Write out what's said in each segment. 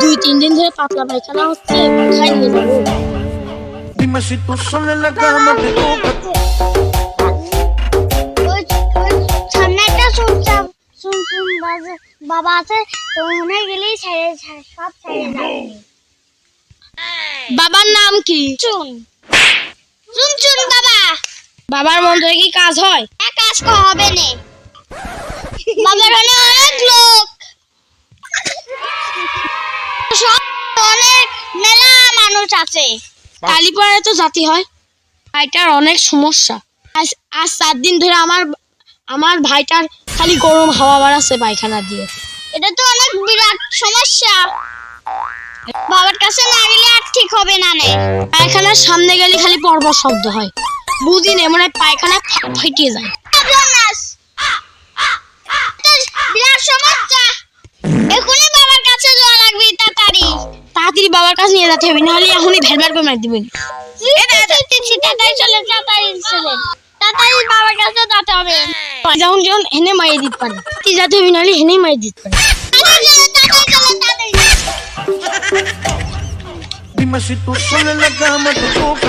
দুই তিন দিন ধরে পাতলা পায়খানা হচ্ছে খাই নিয়ে যাব। en la cama te toca. বাবা আছে মনে গেলেই ছেড়ে সব ছেড়ে যাবে বাবার নাম কি? চুন। চুন চুন বাবা। বাবার মন্দিরে কি কাজ হয়? এক কাজ হবে নে বাবার অনেক লোক। অনেক মেলা মানুষ আছে। কালীপাড়ায় তো জাতি হয়। ভাইটার অনেক সমস্যা। আজ আজ চার দিন ধরে আমার আমার ভাইটার খালি গরম হাওয়া বাড়াচ্ছে পায়খানা দিয়ে। এটা তো অনেক বিরাট সমস্যা। বাবার কাছে না গেলে আর ঠিক হবে না নে। পায়খানার সামনে গেলে খালি পরপর শব্দ হয়। বুঝি নে মনে হয় পায়খানা ফা- ফাটিয়ে যায় জোনাস এটা বিরাট সমস্যা এখনই বাবার কাছে যাওয়া লাগবে তাড়াতাড়ি তাড়াতাড়ি বাবার কাছে নিয়ে যেতে হবে নাহলে এখনই ভেলভাল করে মার দিবেন তাড়াতাড়ি চলে তাড়াতাড়ি চলে। তাড়াতাড়ি বাবার কাছে যেতে হবে। যখন যখন হেনে মারিয়ে দিতে পারে যাতে হবে নাহলে হেনেই মারিয়ে দিতে পারে। তাড়াতাড়ি চলে তাড়াতাড়ি চলে তাড়াতাড়ি Dime si tú sola en la cama te toca.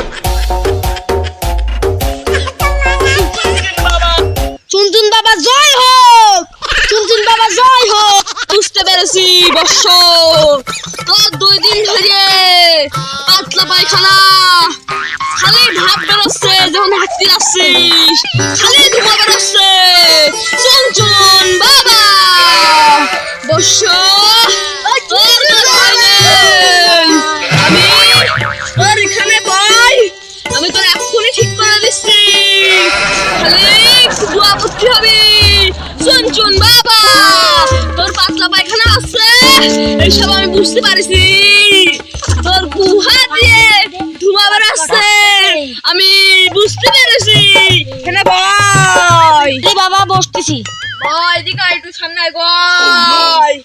Chunchun বাবা জয় হোক! চুনচুন বাবা জয় হোক! বুঝতে পেরেছি বর্ষ তোর দুই দিন ধরে পাতলা পায়খানা। খালি ভাব বেরোচ্ছে যখন হাঁটতে যাচ্ছিস খালি ধোঁয়া বেরোচ্ছে। চুনচুন বাবা! বর্ষ আমি তোর এখানে আমি তোর এক্ষুনি ঠিক করে দিচ্ছি। খালি করতে হবে। পাতলা পায়খানা আছে। এইসব আমি বুঝতে পারছি। তোর গুহা দিয়ে ধুমা বেড়াচ্ছে আমি বুঝতে পেরেছি। এখানে ভয় বাবা বসতেছি। ভাই এদিকে আয়, একটু সামনে আয়,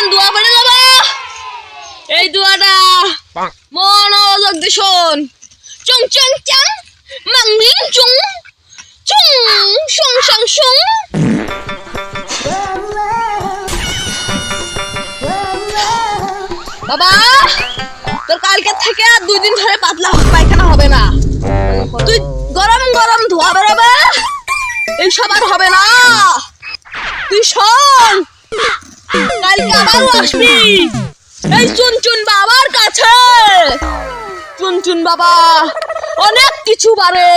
এখন দোয়া করে দেবো এই দোয়াটা মনোযোগ দিয়ে শোন। চুং চুং চাং মাংলিং চুং চুং সং সং সং বাবা তোর কালকে থেকে আর দুই দিন ধরে পাতলা পায়খানা হবে না। তুই গরম গরম ধোয়া বেরোবে। এইসব আর হবে না। তুই শোন। কালকে আবার আসবি। এই চুন চুন বাবার কাছে। চুন চুন বাবা, অনেক কিছু পারে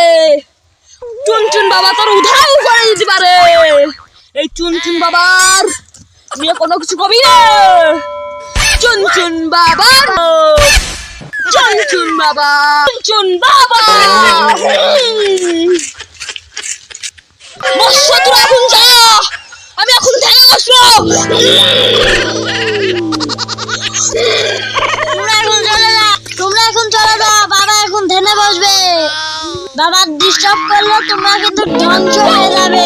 চুন চুন বাবা তোর উধাও করে দিতে পারে এই চুন চুন বাবার নিয়ে কোনো কিছু কবি না চুন চুন বাবার চুন চুন বাবা চুন বাবা। তোমরা এখন চলে না তোমরা এখন চলে যাও, বাবা এখন ধ্যানে বসবে। বাবা ডিস্টার্ব করলে তোমরা কিন্তু ধ্বংস হয়ে যাবে।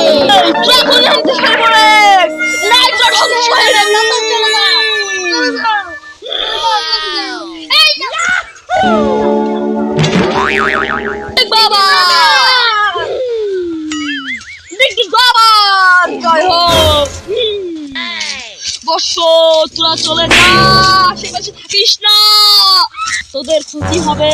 তোরা চলে যা আশেপাশে থাকিস না। তোদের ক্ষতি হবে